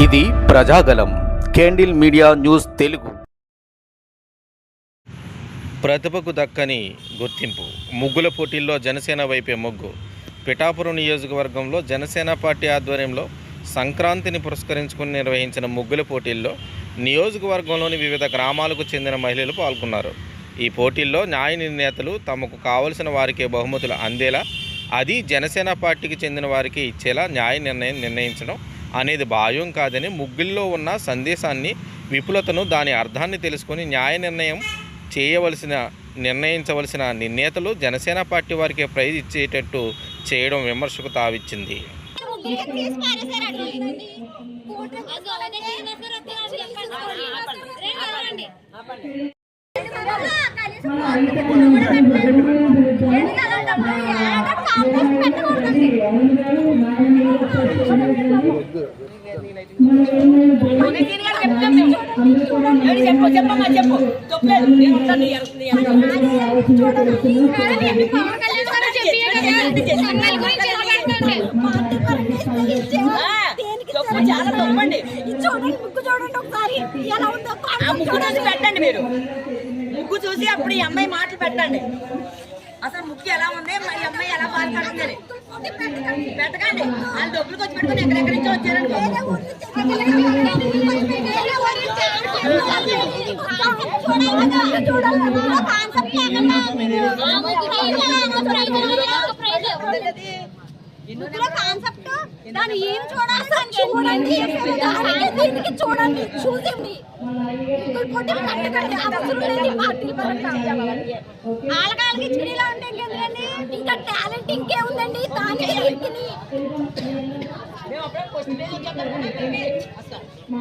ఇది Prajagalam candle media news Telugu. ప్రతిభకు దక్కని గుర్తింపు. ముగ్గుల పోటీల్లో జనసేన వైపే మొగ్గు. పిఠాపురం నియోజకవర్గంలో జనసేన పార్టీ ఆధ్వర్యంలో సంక్రాంతిని పురస్కరించుకుని నిర్వహించిన ముగ్గుల పోటీల్లో నియోజకవర్గంలోని వివిధ గ్రామాలకు చెందిన మహిళలు పాల్గొన్నారు. ఈ పోటీల్లో న్యాయ నిర్ణేతలు తమకు కావలసిన వారికే బహుమతులు అందేలా అది జనసేన పార్టీకి చెందిన వారికి ఇచ్చేలా న్యాయ నిర్ణయం నిర్ణయించడం అనేది భావ్యం కాదని ముగ్గుల్లో ఉన్న సందేశాన్ని విపులతను దాని అర్థాన్ని తెలుసుకొని న్యాయ నిర్ణయం చేయవలసిన నిర్ణయించవలసిన నిర్ణేతలు జనసేన పార్టీ వారికి ప్రైజ్ ఇచ్చేటట్టు చేయడం విమర్శకు తావిచ్చింది. చెప్పు చెప్పమ్మా చెప్పు నేను ఉంటాను తప్పు చాలా తప్పండి చూడండి చూడండి ఒకసారి ఎలా ఉందో ఆ చూసి పెట్టండి మీరు. ముగ్గు చూసి అప్పుడు ఈ అమ్మాయి మాటలు పెట్టండి. అసలు ముగ్గు ఎలా ఉంది? మరి అమ్మాయి ఎలా బాధపడుతుంది పెట్టకండి వాళ్ళు డబ్బులు వచ్చి పెట్టుకుని ఎక్కడెక్కడి నుంచి వచ్చారనుకో. కాన్సెప్ట్ దాన్ని ఏం చూడాలి? చూడండి. దానికి చూడండి. చూసేయండి ఆలకాలకి ఉంటే ఇంకెందుకండి ఇంకా టాలెంట్ ఇంకే ఉందండి దీనికి చెప్పాలి కదా.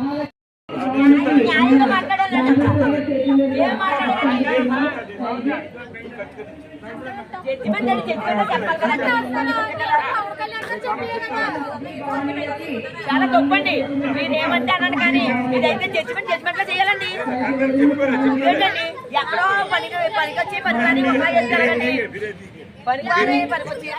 చాలా తప్పండి మీరు ఏమంటే అన్నాను కానీ ఇదైతే జడ్జిమెంట్ జడ్జిమెంట్లో చేయాలండి. ఏంటండి? ఎక్కడో పనికి పనికి వచ్చి పని పని పనికి పనికి వచ్చి